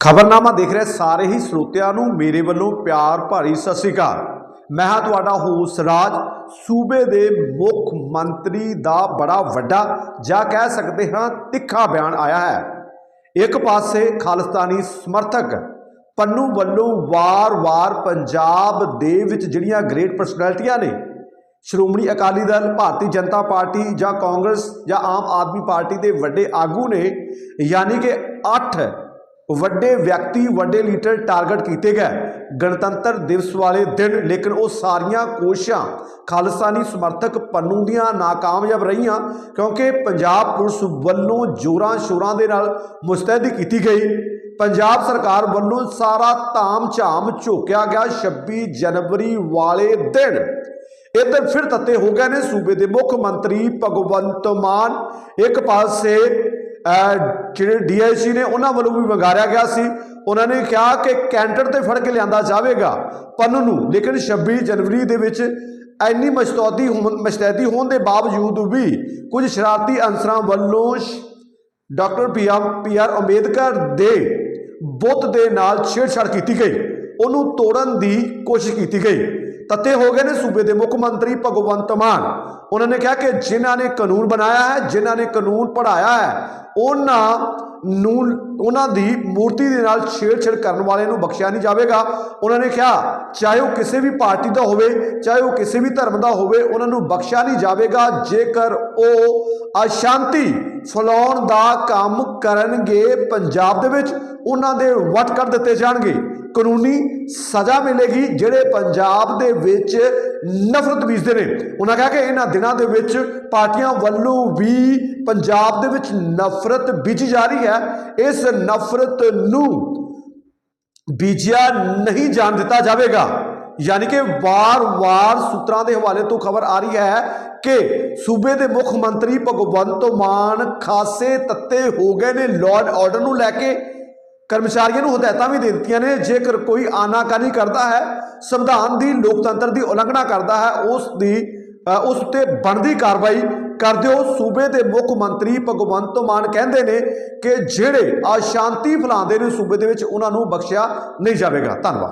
ਖਬਰਨਾਮਾ ਦੇਖ ਰਹੇ ਸਾਰੇ ਹੀ ਸਰੋਤਿਆਂ ਨੂੰ ਮੇਰੇ ਵੱਲੋਂ ਪਿਆਰ ਭਰੀ ਸਤਿ ਸ੍ਰੀ ਅਕਾਲ। ਮੈਂ ਹਾਂ ਤੁਹਾਡਾ ਹੋਸ ਰਾਜ, ਸੂਬੇ ਦੇ ਮੁੱਖ ਮੰਤਰੀ ਦਾ ਬੜਾ ਵੱਡਾ ਜਾਂ ਕਹਿ ਸਕਦੇ ਹਾਂ ਤਿੱਖਾ ਬਿਆਨ ਆਇਆ ਹੈ। ਇੱਕ ਪਾਸੇ ਖਾਲਿਸਤਾਨੀ ਸਮਰਥਕ ਪੰਨੂ ਵੱਲੋਂ ਵਾਰ-ਵਾਰ ਪੰਜਾਬ ਦੇ ਵਿੱਚ ਜਿਹੜੀਆਂ ਗ੍ਰੇਟ ਪਰਸਨੈਲਿਟੀਆਂ ਨੇ, ਸ਼੍ਰੋਮਣੀ ਅਕਾਲੀ ਦਲ, ਭਾਰਤੀ ਜਨਤਾ ਪਾਰਟੀ ਜਾਂ ਕਾਂਗਰਸ ਜਾਂ ਆਮ ਆਦਮੀ ਪਾਰਟੀ ਦੇ ਵੱਡੇ ਆਗੂ ਨੇ, ਯਾਨੀ ਕਿ 8 ਵੱਡੇ ਵਿਅਕਤੀ, ਵੱਡੇ ਲੀਡਰ ਟਾਰਗੇਟ ਕੀਤੇ ਗਏ। ਗਣਤੰਤਰ ਦਿਵਸ ਵਾਲੇ ਦਿਨ, ਲੇਕਿਨ ਉਹ ਸਾਰੀਆਂ ਕੋਸ਼ਿਸ਼ਾਂ ਖਾਲਿਸਤਾਨੀ ਸਮਰਥਕ ਪੰਨੂ ਦੀਆਂ ਨਾਕਾਮਯਾਬ ਰਹੀਆਂ, ਕਿਉਂਕਿ ਪੰਜਾਬ ਪੁਲਿਸ ਵੱਲੋਂ ਜੋਰਾਂ ਸ਼ੋਰਾਂ ਦੇ ਨਾਲ ਮੁਸਤੈਦੀ ਕੀਤੀ ਗਈ। ਪੰਜਾਬ ਸਰਕਾਰ ਵੱਲੋਂ ਸਾਰਾ ਤਾਮ-ਝਾਮ ਝੋਕਿਆ ਗਿਆ 26 ਜਨਵਰੀ ਵਾਲੇ ਦਿਨ। ਇੱਧਰ ਫਿਰ ਤੱਤੇ ਹੋ ਗਏ ਨੇ ਸੂਬੇ ਦੇ ਮੁੱਖ ਮੰਤਰੀ ਭਗਵੰਤ ਮਾਨ। ਇੱਕ ਪਾਸੇ ਜਿਹੜੇ ਡੀਆਈਸੀ ਨੇ ਉਹਨਾਂ ਵੱਲੋਂ ਵੀ ਵੰਗਾਰਿਆ ਗਿਆ ਸੀ। ਉਹਨਾਂ ਨੇ ਕਿਹਾ ਕਿ ਕੈਂਟਰ ਤੇ ਫੜ ਕੇ ਲਿਆਂਦਾ ਜਾਵੇਗਾ। ਪੰਨੂ ਨੂੰ, ਲੇਕਿਨ 26 ਜਨਵਰੀ ਦੇ ਵਿੱਚ ਇੰਨੀ ਮਸ਼ਤੌਦੀ ਹੋਣ- ਮਸ਼ਤੈਦੀ ਹੋਣ ਦੇ ਬਾਵਜੂਦ ਵੀ ਕੁਝ ਸ਼ਰਾਰਤੀ ਅਨਸਰਾਂ ਵੱਲੋਂ ਸ਼- doctor P M P R Ambedkar ਦੇ ਬੁੱਤ ਦੇ ਨਾਲ ਛੇੜਛਾੜ ਕੀਤੀ ਗਈ। ਉਹਨੂੰ ਤੋੜਨ ਦੀ ਕੋਸ਼ਿਸ਼ ਕੀਤੀ ਗਈ। ਤੱਤੇ ਹੋ ਗਏ ਨੇ ਸੂਬੇ ਦੇ ਮੁੱਖ ਮੰਤਰੀ ਭਗਵੰਤ ਮਾਨ। ਉਹਨਾਂ ਨੇ ਕਿਹਾ ਕਿ ਜਿਨ੍ਹਾਂ ਨੇ ਕਾਨੂੰਨ ਬਣਾਇਆ ਹੈ, ਜਿਨ੍ਹਾਂ ਨੇ ਕਾਨੂੰਨ ਪੜਾਇਆ ਹੈ, ਉਹਨਾਂ ਨੂੰ, ਉਹਨਾਂ ਦੀ ਮੂਰਤੀ ਦੇ ਨਾਲ ਛੇੜਛਾੜ ਕਰਨ ਵਾਲੇ ਨੂੰ ਬਖਸ਼ਿਆ ਨਹੀਂ ਜਾਵੇਗਾ। ਉਹਨਾਂ ਨੇ ਕਿਹਾ, ਚਾਹੇ ਉਹ ਕਿਸੇ ਵੀ ਪਾਰਟੀ ਦਾ ਹੋਵੇ, ਚਾਹੇ ਉਹ ਕਿਸੇ ਵੀ ਧਰਮ ਦਾ ਹੋਵੇ, ਉਹਨਾਂ ਨੂੰ ਬਖਸ਼ਿਆ ਨਹੀਂ ਜਾਵੇਗਾ, ਜੇਕਰ ਉਹ ਅਸ਼ਾਂਤੀ ਫੈਲਾਉਣ ਦਾ ਕੰਮ ਕਰਨਗੇ ਪੰਜਾਬ ਦੇ ਵਿੱਚ, ਉਹਨਾਂ ਦੇ ਵੱਟ ਕਰ ਦਿੱਤੇ ਜਾਣਗੇ। ਕਾਨੂੰਨੀ ਸਜ਼ਾ ਮਿਲੇਗੀ ਜਿਹੜੇ ਪੰਜਾਬ ਦੇ ਵਿੱਚ ਨਫ਼ਰਤ ਬੀਜਦੇ ਨੇ। ਉਹਨਾਂ ਕਿਹਾ ਕਿ ਇਹਨਾਂ ਦਿਨਾਂ ਦੇ ਵਿੱਚ ਪਾਰਟੀਆਂ ਵੱਲੋਂ ਵੀ ਪੰਜਾਬ ਦੇ ਵਿੱਚ ਨਫ਼ਰਤ ਬੀਜੀ ਜਾ ਰਹੀ ਹੈ। ਇਸ ਨਫ਼ਰਤ ਨੂੰ ਬੀਜਿਆ ਨਹੀਂ ਜਾਣ ਦਿੱਤਾ ਜਾਵੇਗਾ। ਯਾਨੀ ਕਿ ਵਾਰ-ਵਾਰ ਸੂਤਰਾਂ ਦੇ ਹਵਾਲੇ ਤੋਂ ਖਬਰ ਆ ਰਹੀ ਹੈ ਕਿ ਸੂਬੇ ਦੇ ਮੁੱਖ ਮੰਤਰੀ ਭਗਵੰਤ ਮਾਨ ਖਾਸੇ ਤੱਤੇ ਹੋ ਗਏ ਨੇ। ਲਾਅ ਐਂਡ ਆਰਡਰ ਨੂੰ ਲੈ ਕੇ ਕਰਮਚਾਰੀਆਂ ਨੂੰ ਹਦਾਇਤਾਂ ਵੀ ਦੇ ਦਿੱਤੀਆਂ ਨੇ, ਜੇਕਰ ਕੋਈ ਆਨਾਕਾਨੀ ਕਰਦਾ ਹੈ, ਸੰਵਿਧਾਨ ਦੀ ਲੋਕਤੰਤਰ ਦੀ ਉਲੰਘਣਾ ਕਰਦਾ ਹੈ, ਉਸ ਦੀ ਉਸ ਉੱਤੇ ਬਣਦੀ ਕਾਰਵਾਈ ਕਰ ਦਿਓ ਸੂਬੇ ਦੇ ਮੁੱਖ ਮੰਤਰੀ ਭਗਵੰਤ ਮਾਨ ਕਹਿੰਦੇ ਨੇ ਕਿ ਜਿਹੜੇ ਅਸ਼ਾਂਤੀ ਫੈਲਾਉਂਦੇ ਨੇ ਸੂਬੇ ਦੇ ਵਿੱਚ, ਉਹਨਾਂ ਨੂੰ ਬਖਸ਼ਿਆ ਨਹੀਂ ਜਾਵੇਗਾ। ਧੰਨਵਾਦ।